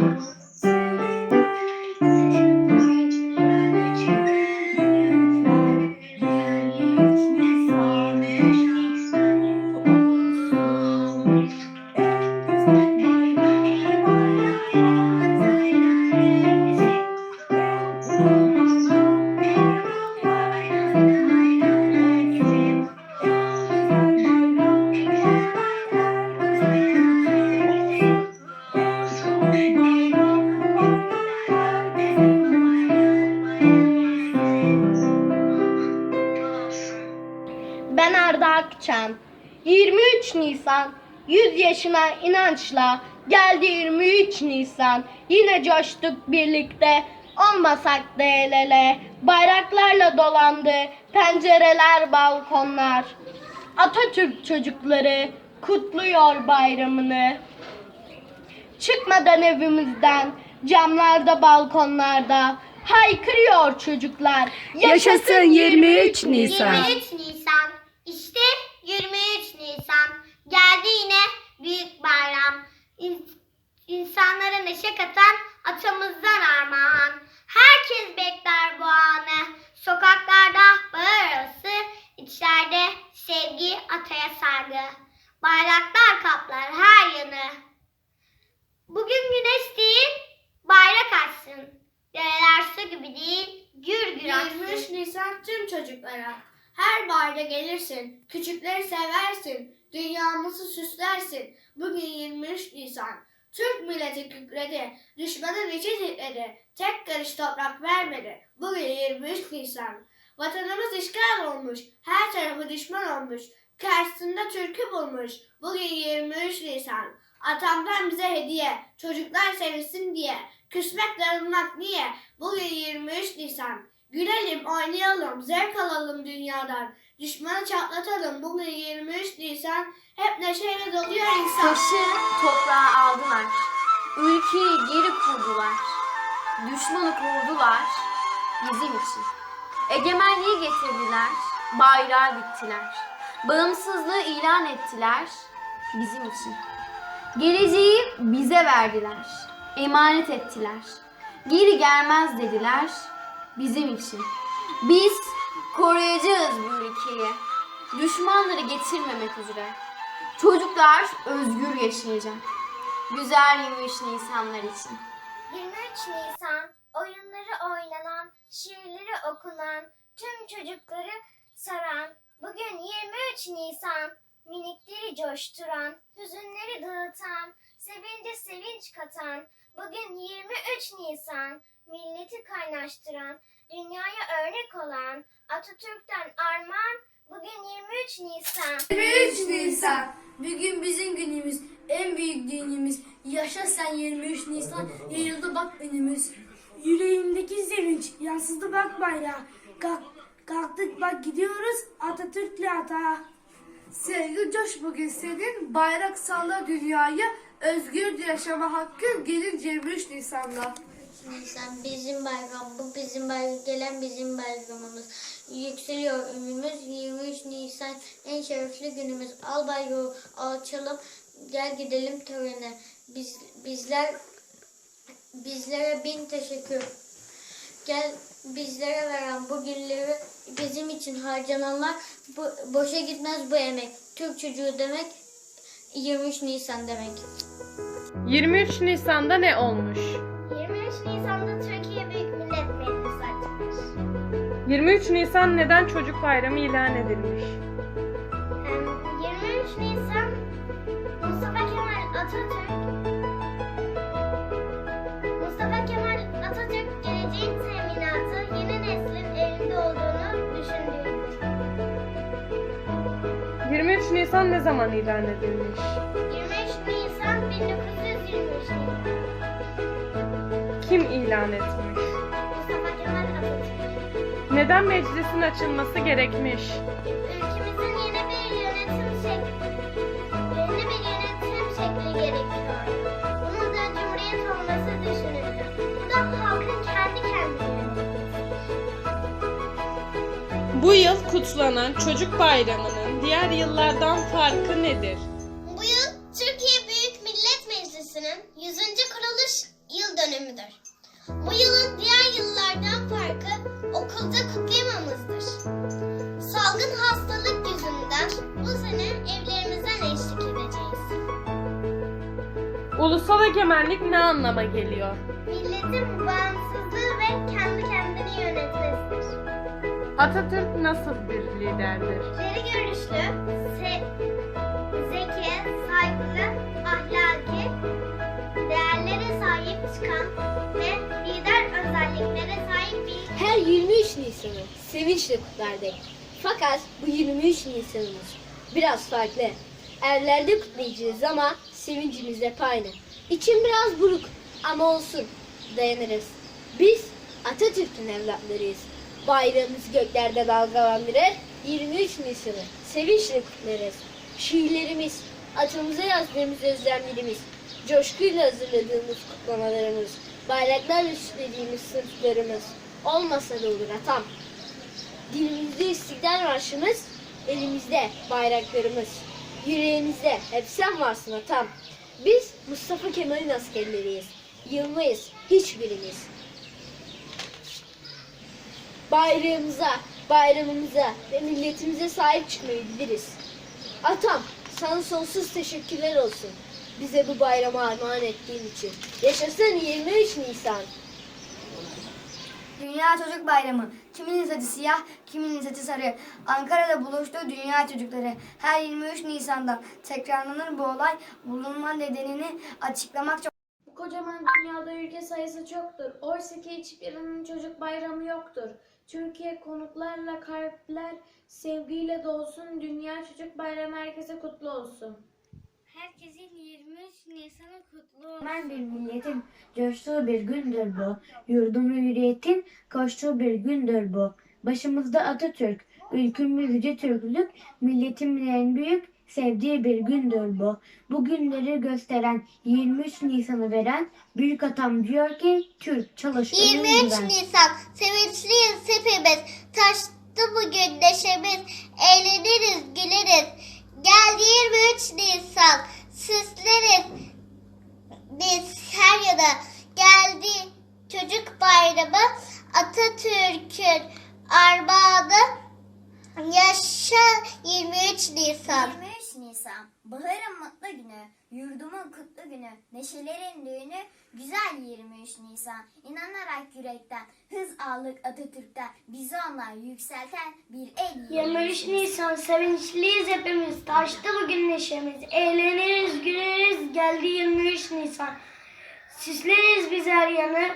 Ben Akçam. 23 Nisan 100 yaşına inançla geldi 23 Nisan. Yine coştuk birlikte olmasak da el ele. Bayraklarla dolandı pencereler balkonlar. Atatürk çocukları kutluyor bayramını. Çıkmadan evimizden camlarda balkonlarda haykırıyor çocuklar. Yaşasın 23 Nisan. 23 Nisan. İşte 23 Nisan. Geldi yine büyük bayram. İn- İnsanlara neşe katan atamızdan armağan. Herkes bekler bu anı. Sokaklarda bağır arası, içlerde sevgi, ataya saygı. Bayraklar kaplar her yanı. Bugün güneş değil, bayrak açsın. Dereler su gibi değil, gür gür aksın. 23 Nisan tüm çocuklara. Her bayda gelirsin, küçükleri seversin, dünyamızı süslersin. Bugün 23 Nisan. Türk milleti kükredi, düşmanın içi titredi, tek karış toprak vermedi. Bugün 23 Nisan. Vatanımız işgal olmuş, her tarafı düşman olmuş, karşısında Türk'ü bulmuş. Bugün 23 Nisan. Atamdan bize hediye, çocuklar sevinsin diye. Küsmek darılmak niye? Bugün 23 Nisan. Gülelim, oynayalım, zevk alalım dünyadan. Düşmanı çatlatalım. Bugün 23 Nisan. Hep neşeyle doluyor insan. Taşı toprağa aldılar. Ülkeyi geri kurdular. Düşmanı kovdular bizim için. Egemenliği getirdiler. Bayrağı diktiler. Bağımsızlığı ilan ettiler bizim için. Geleceği bize verdiler. Emanet ettiler. Geri gelmez dediler bizim için. Biz koruyacağız bu ülkeyi. Düşmanları getirmemek üzere. Çocuklar özgür yaşayacak. Güzel 23 Nisanlar için. 23 Nisan oyunları oynanan, şiirleri okunan, tüm çocukları saran, bugün 23 Nisan minikleri coşturan, hüzünleri dağıtan, sevince sevinç katan, bugün 23 Nisan milleti kaynaştıran, dünyaya örnek olan Atatürk'ten armağan, bugün 23 Nisan. 23 Nisan. Bugün bizim günümüz. En büyük düğünümüz. Yaşa sen 23 Nisan. Yayıldı bak önümüz. Yüreğimdeki sevinç. Yansıdı bak bayrağa. Kalk, kalktık bak gidiyoruz Atatürk'le ata. Sevgi coş bugün senin. Bayrak salla dünyaya. Özgür yaşama hakkın gelir 23 Nisan'da. Nisan bizim bayram, bu bizim bayram, gelen bizim bayramımız. Yükseliyor ömrümüz, 23 Nisan en şerefli günümüz. Al bayrağı alçalım, gel gidelim törene. Biz, bizler, bizlere bin teşekkür. Gel bizlere veren bu günleri bizim için harcananlar, bu, boşa gitmez bu emek. Türk çocuğu demek, 23 Nisan demek. 23 Nisan'da ne olmuş? 23 Nisan'da Türkiye Büyük Millet Meclisi açılmış. 23 Nisan neden çocuk bayramı ilan edilmiş? 23 Nisan Mustafa Kemal Atatürk Mustafa Kemal Atatürk geleceğin teminatı yeni neslin elinde olduğunu düşündüğündür. 23 Nisan ne zaman ilan edilmiş? 23 Nisan 1923 Nisan ilan etmiş? Neden meclisin açılması gerekmiş? Ülkemizin yeni bir yönetim şekli yeni bir yönetim şekli gerekiyor. Bunun da cumhuriyet olması düşünüldü. Bu da halkın kendi kendine yönetmesi. Bu yıl kutlanan Çocuk Bayramı'nın diğer yıllardan farkı nedir? Bu yıl Türkiye Büyük Millet Meclisi'nin 100. kuruluş Bayramı'dır. Bu yılın diğer yıllardan farkı okulda kutlayamamızdır. Salgın hastalık yüzünden bu sene evlerimizden eşlik edeceğiz. Ulusal egemenlik ne anlama geliyor? Milletin bağımsızlığı ve kendi kendini yönetmesidir. Atatürk nasıl bir liderdir? İleri görüşlü, se- zeki, saygılı, ahlaki, değerlere sahip çıkan Her 23 Nisan'ı sevinçle kutlardık. Fakat bu 23 Nisan'ımız biraz farklı. Evlerde kutlayacağız ama sevincimiz hep aynı. İçim biraz buruk ama olsun dayanırız. Biz Atatürk'ün evlatlarıyız. Bayrağımızı göklerde dalgalandırır, 23 Nisan'ı sevinçle kutlarız. Şiirlerimiz, atamıza yazdığımız özlemlerimiz, coşkuyla hazırladığımız kutlamalarımız, bayraklarla süslediğimiz sınıflarımız olmasa da olur atam. Dilimizde istiklal marşımız, elimizde bayraklarımız, yüreğimizde hep sen varsın atam. Biz Mustafa Kemal'in askerleriyiz. Yılmayız hiçbirimiz. Bayrağımıza, bayramımıza ve milletimize sahip çıkmayı biliriz. Atam, sana sonsuz teşekkürler olsun. Bize bu bayramı armağan ettiğin için. Yaşasın 23 Nisan. Dünya Çocuk Bayramı. Kiminin saçı siyah, kiminin saçı sarı. Ankara'da buluştu dünya çocukları. Her 23 Nisan'da tekrarlanır bu olay. Bulunma nedenini açıklamak çok Bu kocaman dünyada ülke sayısı çoktur. Oysa ki hiçbirinin çocuk bayramı yoktur. Türkiye konuklarla kalpler sevgiyle dolsun. Dünya Çocuk Bayramı herkese kutlu olsun. Herkesin 23 Nisan'ı kutlu olsun. Normal bir milletin coştuğu bir gündür bu. Yurdumu hürriyetin koştuğu bir gündür bu. Başımızda Atatürk, ülkümüz yüce Türklük, milletimin en büyük sevdiği bir gündür bu. Bu günleri gösteren 23 Nisan'ı veren büyük atam diyor ki Türk çalış ölüm 23 güven. Nisan sevinçliyiz hepimiz. Taştı bugün neşemiz. Eğleniriz, güleriz. Geldi 23 Nisan. Süsleriz. Biz her yana geldi çocuk bayramı. Atatürk'ün armağanı. Yaşa 23 Nisan. 23 Nisan, baharın mutlu günü, yurdumun kutlu günü, neşelerin düğünü, güzel 23 Nisan. İnanarak yürekten, hız aldık Atatürk'ten, bizi onlar yükselten bir el 23 Nisan sevinçliyiz hepimiz. Taştı bugün neşemiz. Eğleniriz, güleriz. Geldi 23 Nisan. Süsleriz biz her yanı.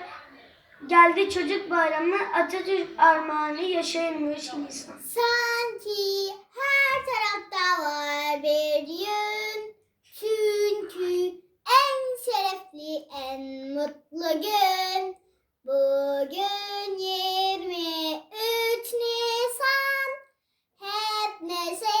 Geldi çocuk bayramı. Atatürk armağanı yaşa 23 Nisan. Sanki her tarafta var bir en mutlu gün. Bugün 23 Nisan. Hep neşeyle